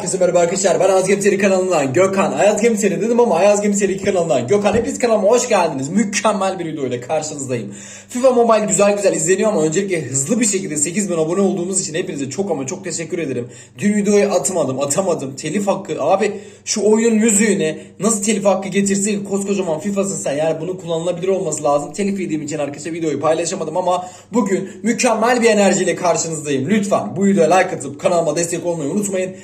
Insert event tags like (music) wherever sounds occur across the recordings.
Herkese merhaba arkadaşlar. Ben Ayaz Gemseri kanalından Gökhan. Ayaz Gemseri dedim ama Ayaz Gemseri 2 kanalından Gökhan. Hepiniz kanalıma hoş geldiniz. Mükemmel bir video ile karşınızdayım. FIFA Mobile güzel güzel izleniyor ama öncelikle hızlı bir şekilde 8000 abone olduğumuz için hepinize çok ama çok teşekkür ederim. Dün videoyu atmadım atamadım. Telif hakkı. Abi şu oyunun müziğine nasıl telif hakkı getirse koskocaman FIFA'sın sen. Yani bunu kullanılabilir olması lazım. Telif yediğim için arkadaşlar videoyu paylaşamadım ama bugün mükemmel bir enerjiyle karşınızdayım. Lütfen bu videoya like atıp kanalıma destek olmayı unutmayın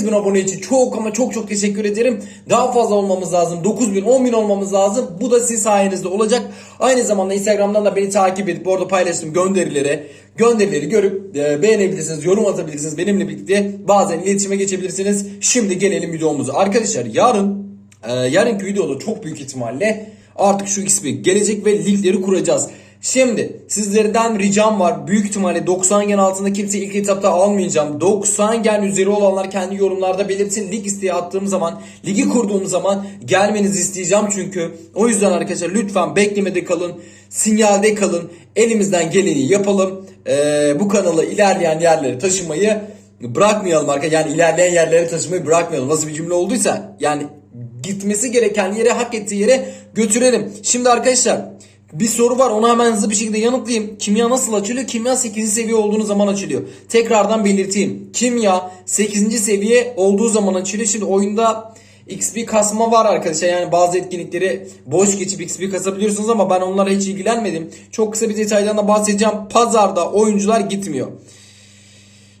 8000 abone için çok ama çok çok teşekkür ederim. Daha fazla olmamız lazım. 9000 10000 olmamız lazım. Bu da sizin sayenizde olacak. Aynı zamanda Instagram'dan da beni takip edip orada paylaştığım gönderileri gönderileri görüp e, beğenebilirsiniz, yorum atabilirsiniz. Benimle birlikte bazen iletişime geçebilirsiniz. Şimdi gelelim videomuza. Arkadaşlar yarın e, yarınki videoda çok büyük ihtimalle artık şu ismi gelecek ve ligleri kuracağız. Şimdi sizlerden ricam var. Büyük ihtimalle 90 gen altında kimse ilk etapta almayacağım. 90 gen üzeri olanlar kendi yorumlarda belirtsin. Lig isteği attığım zaman, ligi kurduğum zaman gelmenizi isteyeceğim çünkü. O yüzden arkadaşlar lütfen beklemede kalın. Sinyalde kalın. Elimizden geleni yapalım. Ee, bu kanalı ilerleyen yerlere taşımayı bırakmayalım arkadaşlar. Yani ilerleyen yerlere taşımayı bırakmayalım. Nasıl bir cümle olduysa yani gitmesi gereken yere hak ettiği yere götürelim. Şimdi arkadaşlar bir soru var onu hemen hızlı bir şekilde yanıtlayayım. Kimya nasıl açılıyor? Kimya 8. seviye olduğunu zaman açılıyor. Tekrardan belirteyim. Kimya 8. seviye olduğu zaman açılıyor. Şimdi oyunda XP kasma var arkadaşlar. Yani bazı etkinlikleri boş geçip XP kasabiliyorsunuz ama ben onlara hiç ilgilenmedim. Çok kısa bir detaydan da bahsedeceğim. Pazarda oyuncular gitmiyor.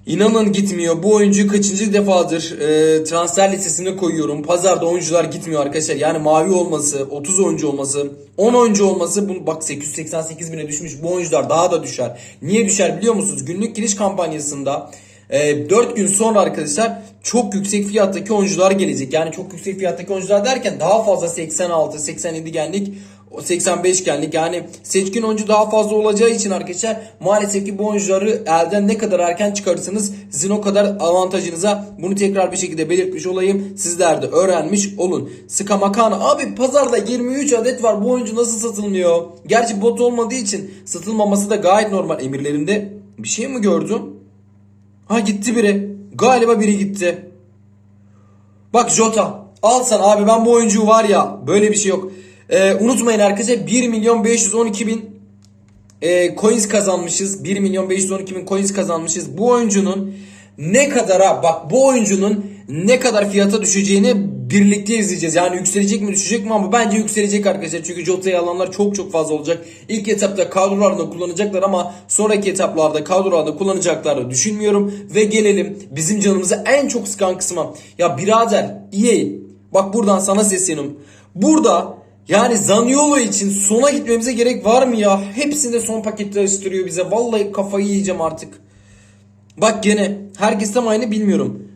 İnanın gitmiyor. Bu oyuncu kaçıncı defadır e, transfer listesine koyuyorum. Pazarda oyuncular gitmiyor arkadaşlar. Yani mavi olması, 30 oyuncu olması, 10 oyuncu olması bunu bak 888 bine düşmüş. Bu oyuncular daha da düşer. Niye düşer biliyor musunuz? Günlük giriş kampanyasında e, 4 gün sonra arkadaşlar çok yüksek fiyattaki oyuncular gelecek. Yani çok yüksek fiyattaki oyuncular derken daha fazla 86, 87 genlik 85 genlik yani seçkin oyuncu daha fazla olacağı için arkadaşlar maalesef ki bu oyuncuları elden ne kadar erken çıkarırsanız sizin o kadar avantajınıza bunu tekrar bir şekilde belirtmiş olayım. Sizler de öğrenmiş olun. Skamakana abi pazarda 23 adet var bu oyuncu nasıl satılmıyor? Gerçi bot olmadığı için satılmaması da gayet normal emirlerinde. Bir şey mi gördüm? Ha gitti biri. Galiba biri gitti. Bak Jota. Al sana abi ben bu oyuncuyu var ya böyle bir şey yok. Ee, unutmayın arkadaşlar 1 milyon 512 bin e, coins kazanmışız. 1 milyon 512 bin coins kazanmışız. Bu oyuncunun ne kadara bak bu oyuncunun ne kadar fiyata düşeceğini birlikte izleyeceğiz. Yani yükselecek mi düşecek mi ama bence yükselecek arkadaşlar. Çünkü Jota'yı alanlar çok çok fazla olacak. İlk etapta kadrolarında kullanacaklar ama sonraki etaplarda kadrolarda kullanacaklarını düşünmüyorum. Ve gelelim bizim canımızı en çok sıkan kısma. Ya birader EA bak buradan sana sesleniyorum. Burada yani Zaniolo için sona gitmemize gerek var mı ya? Hepsinde son paketler istiyor bize. Vallahi kafayı yiyeceğim artık. Bak gene herkes tam aynı bilmiyorum.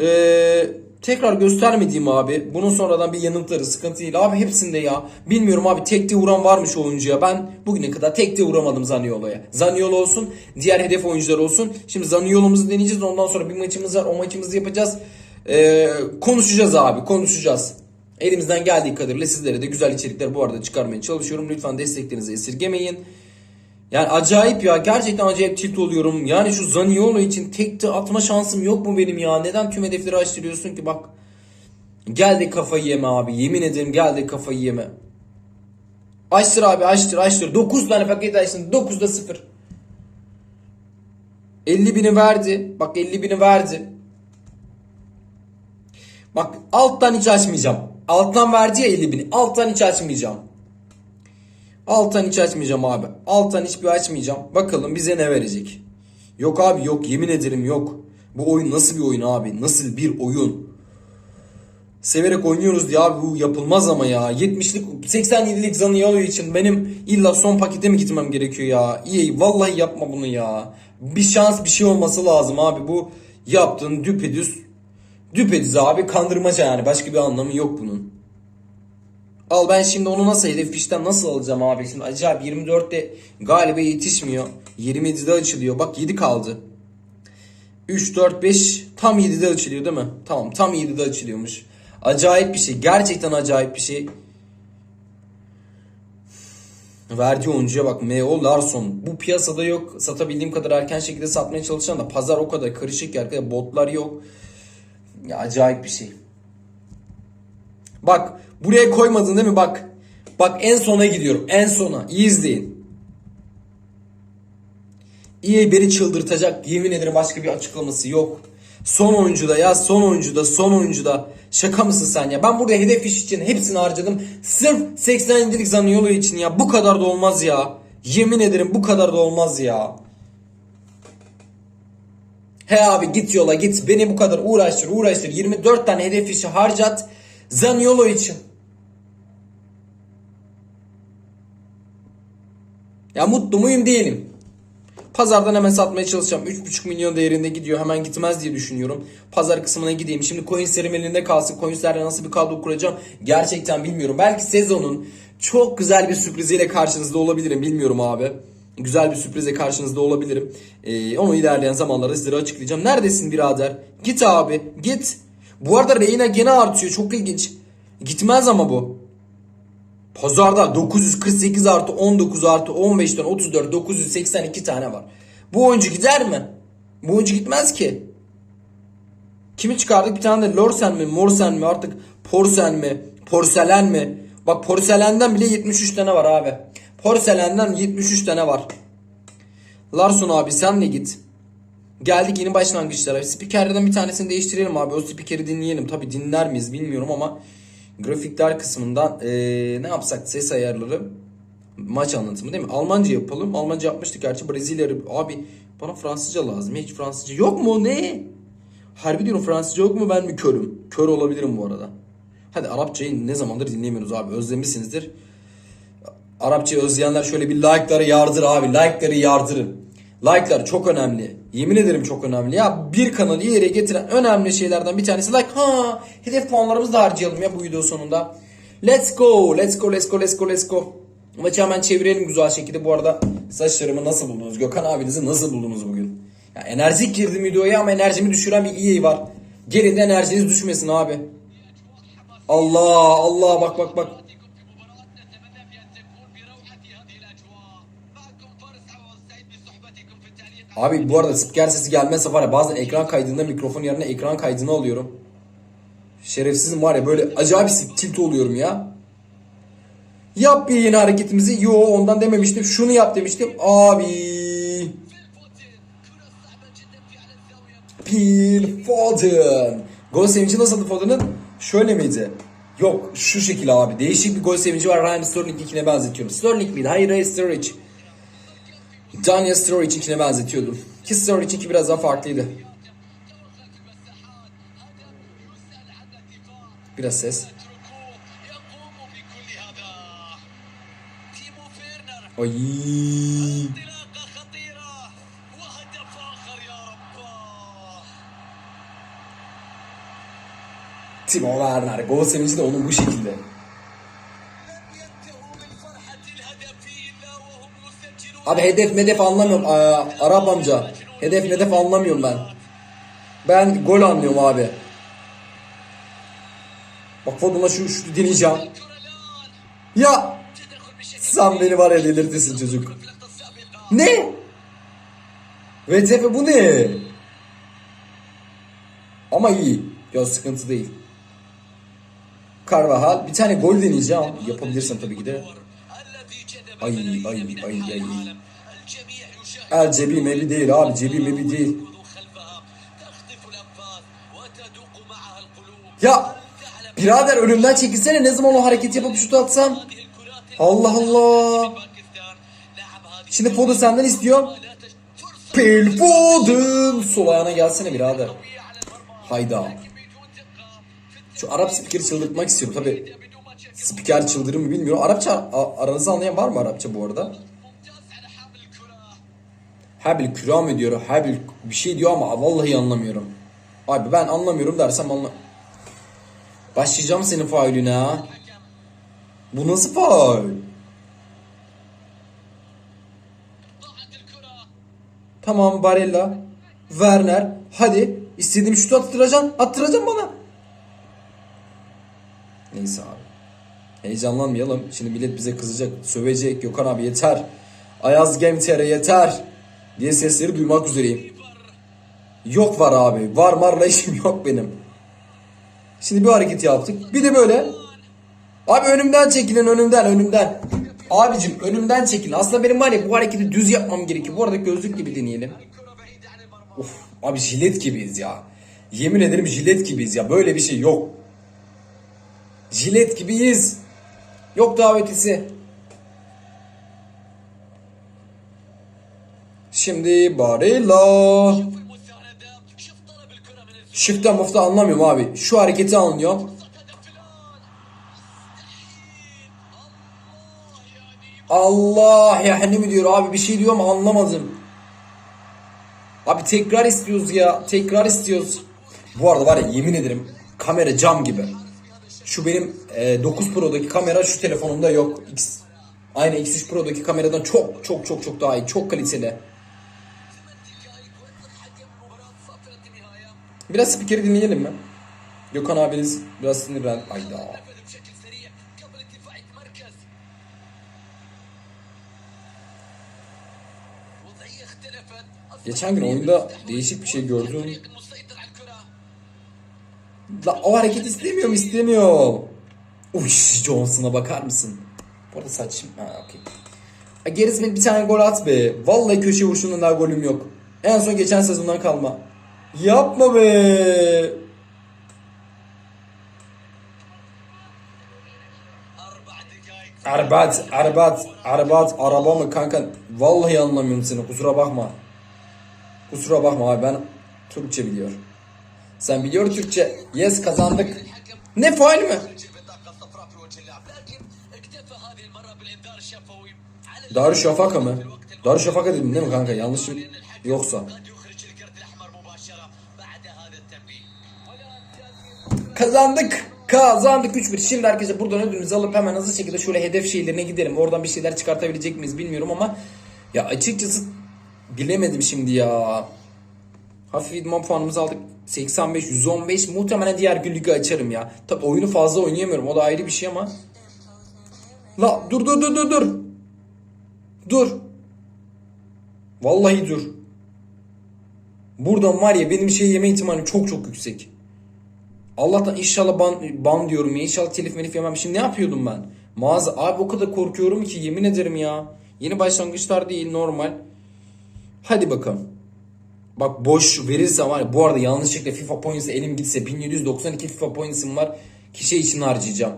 Ee, tekrar göstermediğim abi. Bunun sonradan bir yanıtları sıkıntı değil. Abi hepsinde ya. Bilmiyorum abi tekte vuran varmış oyuncuya. Ben bugüne kadar tekte vuramadım Zaniolo'ya. Zaniolo olsun. Diğer hedef oyuncular olsun. Şimdi Zaniolo'muzu deneyeceğiz. Ondan sonra bir maçımız var. O maçımızı yapacağız. Ee, konuşacağız abi. Konuşacağız. Elimizden geldiği kadarıyla sizlere de güzel içerikler bu arada çıkarmaya çalışıyorum. Lütfen desteklerinizi esirgemeyin. Yani acayip ya. Gerçekten acayip tilt oluyorum. Yani şu Zaniolo için tek de atma şansım yok mu benim ya? Neden tüm hedefleri açtırıyorsun ki? Bak. Gel de kafayı yeme abi. Yemin ederim gel de kafayı yeme. Açtır abi açtır açtır. 9 tane paket açtın. 9'da 0. 50 bini verdi. Bak 50 bini verdi. Bak alttan hiç açmayacağım. Alttan verdi ya 50 bini. Alttan hiç açmayacağım. Alttan hiç açmayacağım abi. Alttan hiçbir açmayacağım. Bakalım bize ne verecek. Yok abi yok yemin ederim yok. Bu oyun nasıl bir oyun abi? Nasıl bir oyun? Severek oynuyoruz diye abi bu yapılmaz ama ya. 70'lik 87'lik Zaniolo için benim illa son pakete mi gitmem gerekiyor ya? İyi vallahi yapma bunu ya. Bir şans bir şey olması lazım abi. Bu yaptığın düpedüz düpedüz abi kandırmaca yani. Başka bir anlamı yok bunun. Al ben şimdi onu nasıl hedef fişten nasıl alacağım abi? Şimdi acayip 24'te galiba yetişmiyor. 27'de açılıyor. Bak 7 kaldı. 3, 4, 5 tam 7'de açılıyor değil mi? Tamam tam 7'de açılıyormuş. Acayip bir şey. Gerçekten acayip bir şey. Verdiği oyuncuya bak M.O. Larson. Bu piyasada yok. Satabildiğim kadar erken şekilde satmaya çalışan da pazar o kadar karışık ki arkadaşlar botlar yok. Ya acayip bir şey. Bak buraya koymadın değil mi? Bak. Bak en sona gidiyorum. En sona. İyi izleyin. EA beni çıldırtacak. Yemin ederim başka bir açıklaması yok. Son oyuncuda ya son oyuncuda son oyuncuda. Şaka mısın sen ya? Ben burada hedef iş için hepsini harcadım. Sırf 87'lik Zaniolo için ya. Bu kadar da olmaz ya. Yemin ederim bu kadar da olmaz ya. He abi git yola git. Beni bu kadar uğraştır uğraştır. 24 tane hedef işi harcat. Zaniolo için. Ya mutlu muyum değilim. Pazardan hemen satmaya çalışacağım. 3.5 milyon değerinde gidiyor. Hemen gitmez diye düşünüyorum. Pazar kısmına gideyim. Şimdi coinslerim elinde kalsın. Coinslerle nasıl bir kadro kuracağım gerçekten bilmiyorum. Belki sezonun çok güzel bir sürpriziyle karşınızda olabilirim. Bilmiyorum abi. Güzel bir sürprize karşınızda olabilirim. Ee, onu ilerleyen zamanlarda sizlere açıklayacağım. Neredesin birader? Git abi. Git. Bu arada Reyna gene artıyor. Çok ilginç. Gitmez ama bu. Pazarda 948 artı 19 artı 15'ten 34 982 tane var. Bu oyuncu gider mi? Bu oyuncu gitmez ki. Kimi çıkardık? Bir tane de Lorsen mi? Morsen mi? Artık Porsen mi? Porselen mi? Bak porselenden bile 73 tane var abi. Porselenden 73 tane var. Larson abi sen de git. Geldik yeni başlangıçlara. Spikerlerden bir tanesini değiştirelim abi. O spikeri dinleyelim. Tabi dinler miyiz bilmiyorum ama grafikler kısmından eee, ne yapsak ses ayarları maç anlatımı değil mi? Almanca yapalım. Almanca yapmıştık gerçi. Brezilya abi bana Fransızca lazım. Hiç Fransızca yok mu ne? Harbi diyorum Fransızca yok mu ben mi körüm? Kör olabilirim bu arada. Hadi Arapçayı ne zamandır dinlemiyoruz abi. Özlemişsinizdir. Arapçayı özleyenler şöyle bir like'ları yardır abi. Like'ları yardırın. Like'lar çok önemli. Yemin ederim çok önemli. Ya bir kanalı ileriye getiren önemli şeylerden bir tanesi like. Ha, hedef puanlarımızı da harcayalım ya bu video sonunda. Let's go. Let's go. Let's go. Let's go. Let's go. Maçı hemen çevirelim güzel şekilde. Bu arada saçlarımı nasıl buldunuz? Gökhan abinizi nasıl buldunuz bugün? Ya enerjik girdim videoya ama enerjimi düşüren bir EA var. Gelin de enerjiniz düşmesin abi. Allah Allah bak bak bak. Abi bu arada spiker sesi gelmezse var ya bazen ekran kaydında mikrofon yerine ekran kaydını alıyorum. Şerefsizim var ya böyle acayip tilt oluyorum ya. Yap bir yeni hareketimizi. Yo ondan dememiştim. Şunu yap demiştim. Abi. Phil Foden. Gol sevinci nasıldı Foden'ın? Şöyle miydi? Yok şu şekil abi. Değişik bir gol sevinci var. Ryan Sterling ikine benzetiyorum. Sterling miydi? Hayır hayır Sturridge. Danya Storic'inkine benzetiyordum. Ki Storic'inki biraz daha farklıydı. Biraz ses. Ay. Timo Werner. Gol sevinci de onun bu şekilde. Abi hedef medef anlamıyorum. Aa, Arap amca. Hedef medef anlamıyorum ben. Ben gol anlıyorum abi. Bak futbola şu şutu deneyeceğim. Ya! Sen beni var ya delirtirsin çocuk. Ne? Recep bu ne? Ama iyi. Yok sıkıntı değil. Carvajal. Bir tane gol deneyeceğim. Yapabilirsem tabii ki de. Ay ay ay ay. El cebi mebi değil abi cebi mebi değil. Ya birader önümden çekilsene ne zaman o hareket yapıp şut atsam. Allah Allah. Şimdi Fodu senden istiyor. Pil Foden. Sol ayağına gelsene birader. Hayda. Şu Arap spikeri çıldırtmak istiyorum tabi. Spiker çıldırır mı bilmiyorum. Arapça aranızı anlayan var mı Arapça bu arada? Habil küra mı diyor? Habil bir şey diyor ama vallahi anlamıyorum. Abi ben anlamıyorum dersem anla... Başlayacağım senin faulüne. Bu nasıl faul? Tamam Barella. Werner. Hadi. istediğim şutu attıracaksın. Attıracaksın bana. Neyse abi. Heyecanlanmayalım. Şimdi millet bize kızacak, sövecek. Gökhan abi yeter. Ayaz Gemtere yeter. Diye sesleri duymak üzereyim. Yok var abi. Var marla (laughs) işim yok benim. Şimdi bir hareket yaptık. Bir de böyle. Abi önümden çekilin önümden önümden. Abicim önümden çekilin. Aslında benim var ya bu hareketi düz yapmam gerekiyor. Bu arada gözlük gibi deneyelim. Of, abi jilet gibiyiz ya. Yemin ederim jilet gibiyiz ya. Böyle bir şey yok. Jilet gibiyiz. Yok davetisi. Şimdi Barilla. Şıfta mıfta anlamıyorum abi. Şu hareketi anlıyorum. Allah yani mi diyor abi bir şey diyorum anlamadım. Abi tekrar istiyoruz ya. Tekrar istiyoruz. Bu arada var ya yemin ederim kamera cam gibi. Şu benim e, 9 Pro'daki kamera şu telefonumda yok. X, aynı X3 Pro'daki kameradan çok çok çok çok daha iyi. Çok kaliteli. Biraz spikeri dinleyelim mi? Gökhan abiniz biraz sinirlen. Ayda. Geçen gün oyunda değişik bir şey gördüm. La, o hareket istemiyorum istemiyor mu? Uy Johnson'a bakar mısın? Bu arada saçım. Ha okey. Gerizmin bir tane gol at be. Vallahi köşe vuruşundan daha golüm yok. En son geçen sezondan kalma. Yapma be. Arbat, arbat, arbat, araba mı kanka? Vallahi anlamıyorum seni kusura bakma. Kusura bakma abi ben Türkçe biliyorum. Sen biliyor Türkçe. Yes kazandık. Ne faal mi? Darüşşafaka mı? Darüşşafaka dedim değil mi kanka? Yanlış yoksa. Kazandık. Kazandık 3-1. Şimdi arkadaşlar buradan ödülümüzü alıp hemen hızlı şekilde şöyle hedef şeylerine gidelim. Oradan bir şeyler çıkartabilecek miyiz bilmiyorum ama ya açıkçası bilemedim şimdi ya. Hafif idman puanımızı aldık. 85, 115. Muhtemelen diğer gün açarım ya. Tabi oyunu fazla oynayamıyorum. O da ayrı bir şey ama. La dur dur dur dur dur. Dur. Vallahi dur. Buradan var ya benim şey yeme ihtimalim çok çok yüksek. Allah'tan inşallah ban, ban diyorum ya. İnşallah telif melif yemem. Şimdi ne yapıyordum ben? Mağaza. Abi o kadar korkuyorum ki yemin ederim ya. Yeni başlangıçlar değil normal. Hadi bakalım. Bak boş verirse var bu arada yanlışlıkla FIFA Points'e elim gitse 1792 FIFA Points'im var. Kişi için harcayacağım.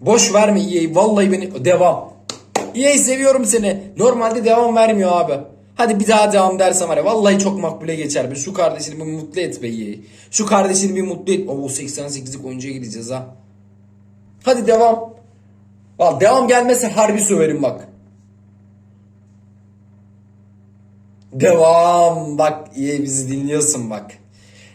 Boş verme EA. Vallahi beni devam. EA seviyorum seni. Normalde devam vermiyor abi. Hadi bir daha devam dersen var ya vallahi çok makbule geçer be. Şu kardeşini bir mutlu et be EA. Şu kardeşini bir mutlu et. Oo 88'lik oyuncuya gideceğiz ha. Hadi devam. Bak devam gelmezse harbi söverim bak. Devam. Bak iyi bizi dinliyorsun bak.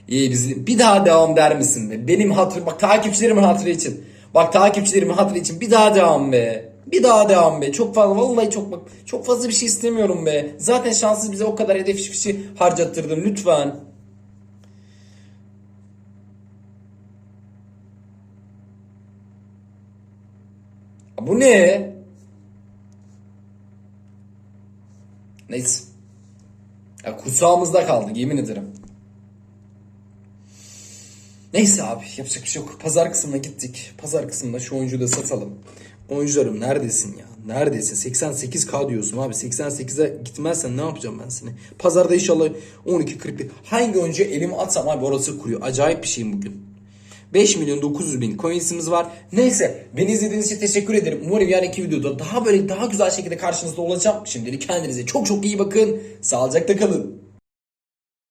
İyi bizi bir daha devam der misin be? Benim hatır bak takipçilerimin hatırı için. Bak takipçilerimin hatırı için bir daha devam be. Bir daha devam be. Çok fazla vallahi çok bak çok fazla bir şey istemiyorum be. Zaten şanssız bize o kadar hedef şey harcattırdın lütfen. Bu ne? Neyse. Ya kursağımızda kaldı yemin ederim. Neyse abi yapacak bir şey yok. Pazar kısmına gittik. Pazar kısmında şu oyuncuyu da satalım. Oyuncularım neredesin ya? Neredesin? 88k diyorsun abi. 88'e gitmezsen ne yapacağım ben seni? Pazarda inşallah 12.40. Hangi oyuncuya elimi atsam abi orası kuruyor. Acayip bir şeyim bugün. 5 milyon 900 bin coinsimiz var. Neyse beni izlediğiniz için teşekkür ederim. Umarım yarınki videoda daha böyle daha güzel şekilde karşınızda olacağım. Şimdilik kendinize çok çok iyi bakın. Sağlıcakla kalın.